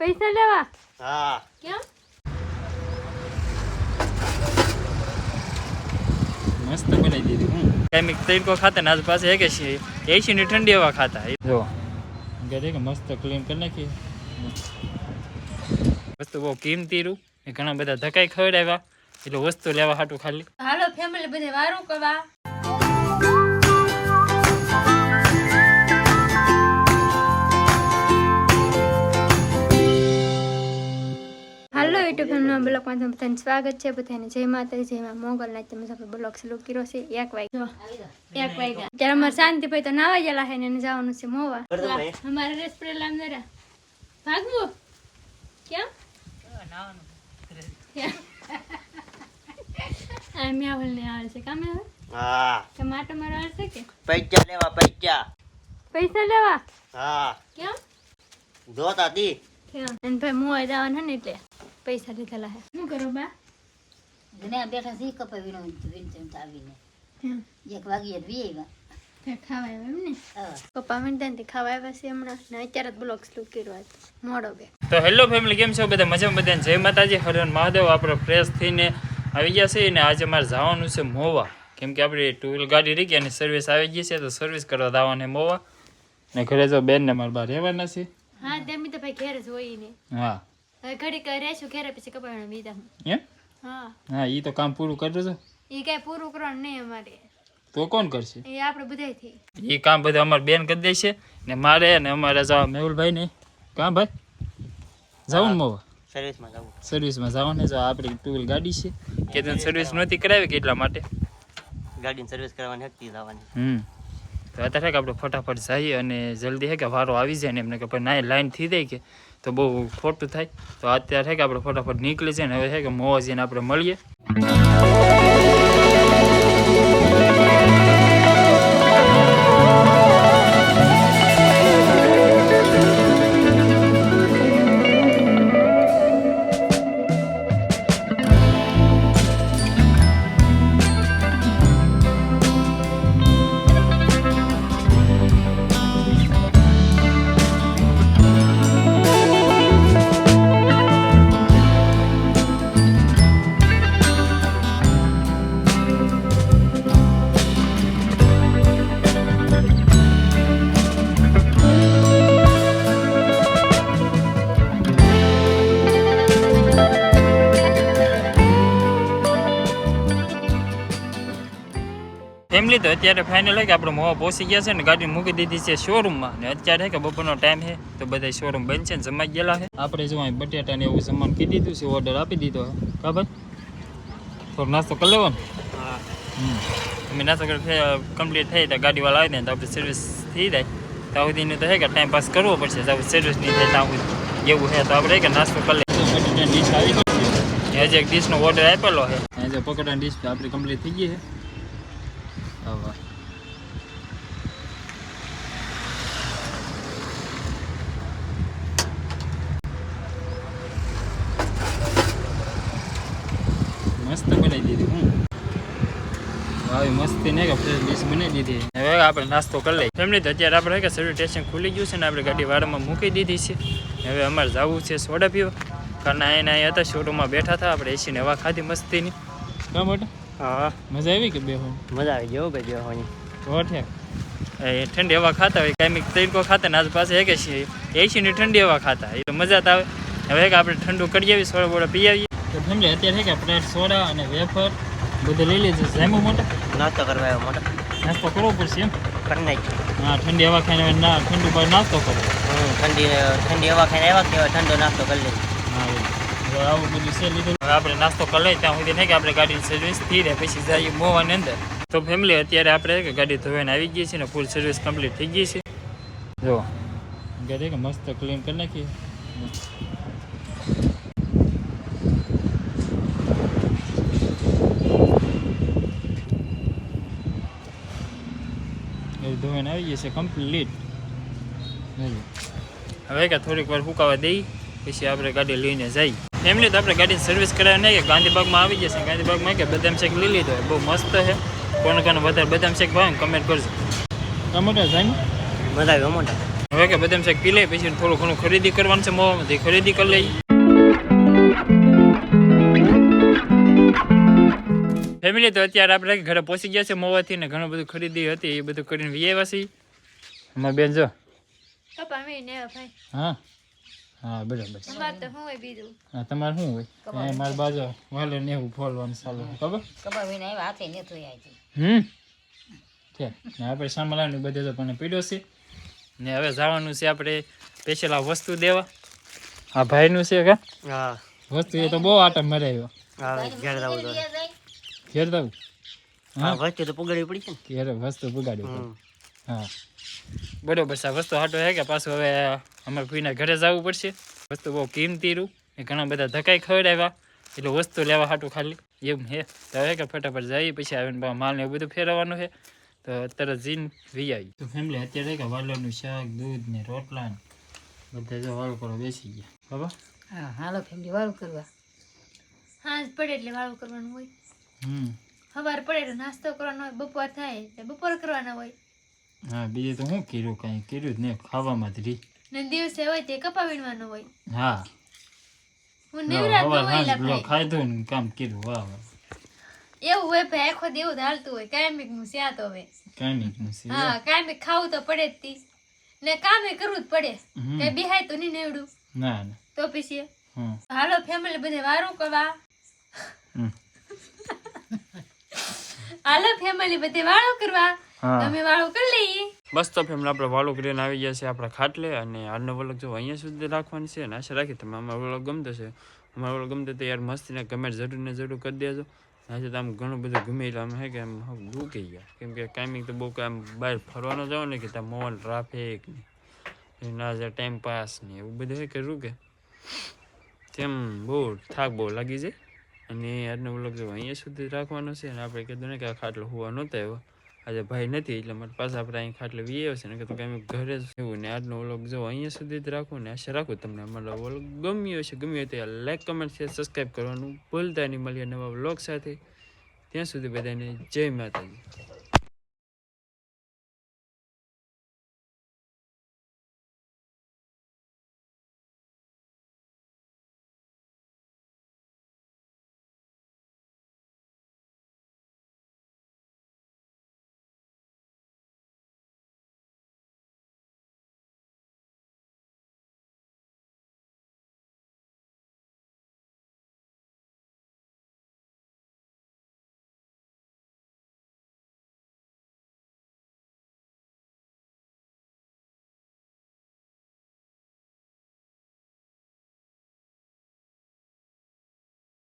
પૈસા લેવા? હા. કેમ? મસ્ત બનાવી દીધી હું કાંઈ તરીકો ખાતા ને આજ પાસે હે કે છે. એસી ની ઠંડી હવા ખાતા. જો કે કે મસ્ત ક્લીન કરી નાખી. વસ્તુ બહુ કિંમતી રૂ. એ ઘણા બધા ધકાઈ ખવડાવ્યા. એટલે વસ્તુ લેવા હાટું ખાલી. હાલો ફેમિલી બધે વારું કરવા. યુટ્યુબ ફેમિલીમાં બ્લોગમાં તમારું બધાને સ્વાગત છે. બધાને જય માતાજી જય માં મોગલ. ના તમે સાથે બ્લોગ શરૂ કર્યો છે. એક વાગ્યા. એક વાગ્યા. ત્યારે અમારે શાંતિભાઈ તો નાવા ગયેલા છે ને એને જવાનું છે મોવા. અમારે રેસ પડેલા આમ જરા. ભાગવું? કેમ? ને છે. કામે આવે? હા. કે માટો મારો આવે કે? પૈસા લેવા પૈસા. પૈસા લેવા? હા. કેમ? જોતા દી કેમ? અને ભાઈ મોવા જવાના ને એટલે. પૈસા લીધેલા હે શું કરો બા? ઘણા બેઠા સી કપે વિનો વિન આવીને. એક વાગ્યે વી આવ્યા. ખાવા આવ્યા એમ ને પપ્પા મીંડા ખાવા આવ્યા છે હમણાં. ને અત્યારે જ બ્લોગ કર્યો મોડો બે. તો હેલો ફેમિલી કેમ છો? બધા મજામાં? બધા જય માતાજી. હરણ મહાદેવ. આપણે ફ્રેશ થઈને આવી ગયા છે ને આજે અમારે જવાનું છે મોવા. કેમ કે આપણી ટુ વ્હીલ ગાડી રહી ગઈ અને સર્વિસ આવી ગઈ છે તો સર્વિસ કરવા જવાનું છે મોવા. ને ઘરે જો બેન ને મારા બા રહેવાના છે. હા તેમ તો ભાઈ ઘેર જ હોય ને. હા. હવે ઘડીક રહેશું ઘેરે પછી કપાણા બીજા એમ? હા. હા ઈ તો કામ પૂરું કરજો છો ઈ કઈ પૂરું કરવાનું નહીં અમારે. તો કોણ કરશે? એ આપણે બધાથી ઈ કામ બધું અમાર બેન કરી દેશે ને મારે ને અમારા જવા મેહુલભાઈ ને કામ ભાઈ? જવું ને મોવા? સર્વિસમાં જવું સર્વિસમાં જવાનું જો આપણી ટુ વ્હીલ ગાડી છે. કે તને સર્વિસ નહોતી કરાવી કે એટલા માટે? ગાડીની સર્વિસ કરવાની હતી જવાની. હમ. તો અત્યારે કે આપણે ફટાફટ જઈએ અને જલ્દી હે કે વારો આવી જાય ને એમને કે ના લાઈન થઈ જાય કે તો બહુ ખોટું થાય. તો અત્યારે છે કે આપણે ફટાફટ નીકળી છે ને હવે છે કે મોવા જઈને આપણે મળીએ. ફેમિલી તો અત્યારે ફાઇનલ કે આપણે મોવા પહોંચી ગયા છે ને ગાડી મૂકી દીધી છે શોરૂમમાં ને અત્યારે કે બપોરનો ટાઈમ છે તો બધા શોરૂમ બંધ છે ને જમાઈ ગયેલા છે આપણે જો અહીં બટેટા ને એવું સામાન કીધી દીધું છે ઓર્ડર આપી દીધો. છે ખબર થોડો નાસ્તો કરી લેવો ને અમે નાસ્તો કરી કમ્પ્લીટ થઈ તો ગાડીવાળા આવી જાય તો આપણે સર્વિસ થઈ જાય. ત્યાં સુધીનું તો છે કે ટાઈમ પાસ કરવો પડશે તો સર્વિસ નહીં થાય ત્યાં સુધી. એવું છે તો આપણે કે નાસ્તો કરી લઈએ. ડીશ આવી હજી એક ડીશનો ઓર્ડર આપેલો છે હજી જો ડીશ આપણી કમ્પ્લીટ થઈ ગઈ છે. હવે મસ્ત બનાવી દીધી હું આવી મસ્તી ને કે ફ્રેશ ડીશ દીધી. હવે આપણે નાસ્તો કરી લઈએ. ફેમિલી, તો અત્યારે આપણે કે સર્વિસ સ્ટેશન ખુલી ગયું છે ને આપણે ગાડી વાડામાં મૂકી દીધી છે. હવે અમારે જવું છે સોડા પીવા. કારણ અહીંયા અહીંયા હતા શોરૂમમાં બેઠા હતા. આપણે એસીને હવા ખાધી મસ્તીની. મોટા? હા. મજા આવી કે બે હોય મજા આવી ગયો ભાઈ બેહવાની. ઓઠે. એ ઠંડી હવા ખાતા હોય કાંઈ તરીકો ખાતા ને આજ પાસે હે કે છે એસીની ઠંડી હવા ખાતા. એટલે મજા તો આવે. હવે કે આપણે ઠંડુ કરી આવીએ સોડા બોડા પી આવીએ. તો ફેમિલી અત્યારે કે આપણે સોડા અને વેફર બધું લઈ લેજો. જામ્યું મોટા? નાસ્તો કરવા આવ્યો મોટા. નાસ્તો કરવો પડશે એમ? કરી નાખી હા ઠંડી હવા ખાઈને ના ઠંડુ પર નાસ્તો કરો. ઠંડી ઠંડી હવા ખાઈને આવ્યા કે ઠંડો નાસ્તો કરી લે હા આવું બધું છે લીધું. આપણે નાસ્તો કરી લઈએ, ત્યાં સુધી નહીં કે આપણે ગાડીની સર્વિસ થઈ રહે પછી જઈએ મોવાની અંદર. તો ફેમિલી અત્યારે આપણે ગાડી ધોઈને આવી ગઈ છે ને ફૂલ સર્વિસ કમ્પ્લીટ થઈ ગઈ છે. જો ગાડી કે મસ્ત ક્લીન કરી નાખીએ. ધોઈને આવી ગઈ છે કમ્પ્લીટ હવે કે થોડીક વાર ફૂકાવા દઈ, પછી આપણે ગાડી લઈને જઈએ. ફેમિલી તો આપણે ગાડી સર્વિસ કરાવી નહીં કે ગાંધીબાગમાં આવી જશે. ગાંધીબાગમાં કે બદામ શેક લઈ લીધો. બહુ મસ્ત છે. કોણ કોને વધારે બદામ શેક ભાવે કમેન્ટ કરજો. ટમેટા સાહેબ? બધા આવી હવે કે બદામ શેક પી લઈએ પછી થોડું ઘણું ખરીદી કરવાનું છે મોમાંથી ખરીદી કરી લઈ ફેમિલી તો અત્યારે આપણે ઘરે પહોંચી ગયા છે મોવાથી ને ઘણું બધું ખરીદી હતી એ બધું કરીને વી આવ્યા છીએ. અમારા બેન જો. કપા મેં ને ભાઈ. હા. હા બરાબર તમારે શું હોય? મારી બાજુ વાલે ને એવું ફોલવાનું ચાલુ. ખબર? હમ? છે આપણે સાંભળવાનું બધે તો પણ પીડ્યો છે. ને હવે જવાનું છે આપણે સ્પેશિયલ આ વસ્તુ દેવા. આ ભાઈનું છે કા? હા. વસ્તુ એ તો બહુ આટમ મરાયો. હા ઘેર જવું તો. ઘેર દઉં હા વસ્તુ તો પુગડી પડી છે ને. ઘેર વસ્તુ પુગાડ્યું હમ. હા. બરોબર વસ્તુ હાટો હે કે પાછું હવે અમારે કોઈના ઘરે જવું પડશે. વસ્તુ બહુ કિંમતી રૂ. એ ઘણા બધા ધકાઈ ખવડાવ્યા. એટલે વસ્તુ લેવા હાટું ખાલી. એમ હે. તો હવે કે ફટાફટ જઈએ પછી આવીને માલ ને એવું બધું ફેરવવાનું છે તો અત્યારે જીન વી આવી તો ફેમિલી અત્યારે કે વાલોનું શાક દૂધ ને રોટલા ને બધા જો વાળું કરવા બેસી ગયા. બાબા? હા હાલો ફેમિલી વાળું કરવા હાંજ પડે એટલે વાળું કરવાનું હોય. હમ. સવાર પડે એટલે નાસ્તો કરવાનો હોય બપોર થાય એટલે બપોર કરવાના હોય. હા બીજે તો હું કર્યું કઈ? કર્યું જ નહીં ખાવામાં જ ને દિવસે હોય તે કપા વીણવાનો હોય. હા. હું નિવરાત હોય લખાય ખાધું ને કામ કર્યું વાહ એવું હોય ભાઈ આખો દેવ ધાલતું હોય. કાયમિકનું સ્યાત હવે. કાયમિકનું સ્યાત? હા કાયમિક ખાવું તો પડે જ તી. ને કામે કરવું જ પડે. કઈ બિહાય તો નહીં નેવડું. ના ના. તો પછી હાલો ફેમિલી બધે વારું કરવા હાલો ફેમિલી બધે વાળો કરવા. તમે વાળો કરી લઈએ. બસ તો ફેમિલી આપણે વાળું કરીને આવી ગયા છે આપણા ખાટલે અને આજનો વલક જો અહીંયા સુધી રાખવાની છે અને આશા રાખી તમે અમારો વલક ગમતો છે અમારો વલગ ગમતો તો યાર મસ્તીને કમેન્ટ જરૂર ને જરૂર કરી દેજો. આજે તો આમ ઘણું બધું ગમે એટલે આમ હે કે આમ દુખી ગયા કેમ કે કાયમિક તો બહુ આમ બહાર ફરવાનો જાવ ને કે ત્યાં મોલ ટ્રાફિક ને ના જે ટાઈમ પાસ ને એવું બધું હે કે રૂકે. તેમ બહુ થાક બહુ લાગી જાય. અને આજનો વ્લોગ જો અહીંયા સુધી રાખવાનો છે અને આપણે કીધું ને કે આ ખાટલો હોવા નહોતા આવ્યો. આજે ભાઈ નથી, એટલે મારે પાછા આપણે અહીં ખાટલે વી આવશે ને કે તો કાંઈ ઘરે જ એવું ને આજનો વ્લોગ જો અહીંયા સુધી જ રાખું ને આશા રાખું તમને અમારો વ્લોગ ગમ્યો હશે. ગમ્યો તો લાઈક કમેન્ટ શેર સબસ્ક્રાઈબ કરવાનું ભૂલતા નહીં. મળીએ નવા વ્લોગ સાથે. ત્યાં સુધી બધાને જય માતાજી.